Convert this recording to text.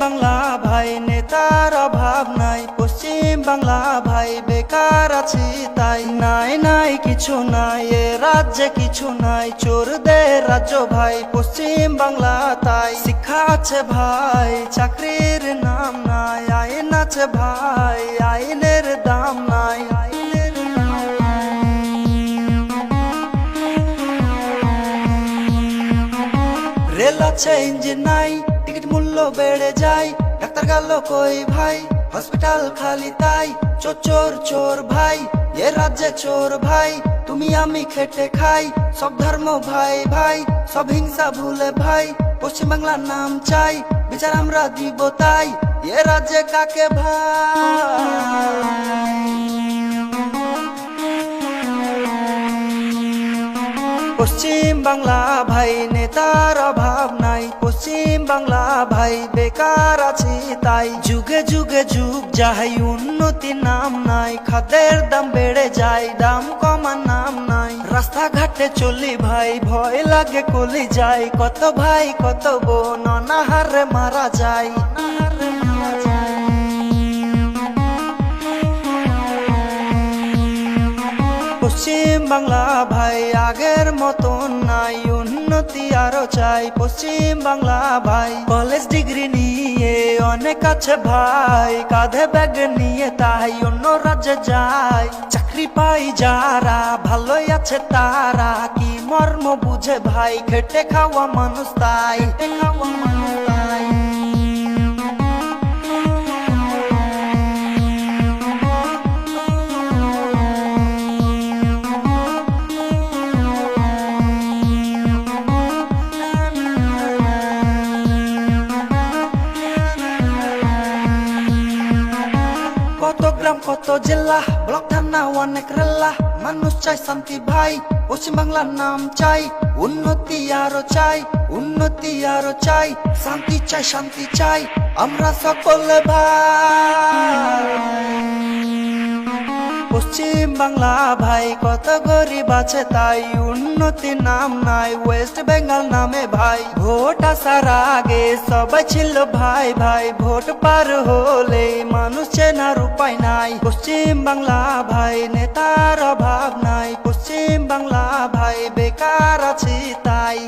বাংলা ভাই, নেতার অভাব নাই। পশ্চিম বাংলা ভাই, বেকার আছি তাই। নাই নাই, কিছু নাই, এ রাজ্যে কিছু নাই। চোরদের রাজ্য ভাই, পশ্চিম বাংলা তাই। শিক্ষা আছে ভাই, চাকরির নাম নাই, আইন আছে ভাই, আইনের দাম নাই। রেল আছে ইঞ্জিন নাই মূল্য বেড়ে যায়। ডাক্তার গেল কই ভাই? হসপিটাল খালি তাই। চোর চোর চোর ভাই। এ রাজ্যে চোর ভাই। তুমি আমি খেটে খাই। সব ধর্ম ভাই ভাই। সব হিংসা ভুলে ভাই। পশ্চিম বাংলার নাম চাই। বিচার আমরা দিব তাই। এ রাজ্যে কাকে ভাই? পশ্চিম বাংলা ভাই, নেতার অভাব নাই। পশ্চিম বাংলা ভাই, বেকার আছি তাই। যুগে যুগে যুগ যাই উন্নতি নাম নাই খাদের দাম বেড়ে যায়, দাম কমার নাম নাই। রাস্তাঘাটে চলি ভাই, ভয় লাগে কলি যায় কত ভাই, কত বোন, অনাহারে মারা যায়। পশ্চিম বাংলা ভাই, আগের মতন নাই, উন্নতি আরও চাই। পশ্চিম বাংলা ভাই কলেজ ডিগ্রি নিয়ে অনেক আছে ভাই, কাঁধে ব্যাগ নিয়ে তাই অন্য রাজ্যে যায় চাকরি পাই যারা, ভালোই আছে তারা, কি মর্ম বুঝে ভাই, খেটে খাওয়া মানুষ তাই খাওয়া মানুষ তাই। গ্রাম কত জেলা ব্লক থানা অনেক রেলা মানুষ চাই শান্তি ভাই পশ্চিম বাংলার নাম চাই উন্নতি আরও চাই উন্নতি আরও চাই শান্তি চাই শান্তি চাই আমরা সকলে ভাই বাংলা, ভাই, কত গরিব আছে তাই উন্নতি নাম নাই। ওয়েস্ট বেঙ্গল নামে ভাই, ভোট আসার আগে সবাই ছিল ভাই ভাই, ভোট পার হলে মানুষ চেনার উপায় নাই। পশ্চিম বাংলা, ভাই, নেতার অভাব নাই। পশ্চিম বাংলা, ভাই, বেকার আছি তাই।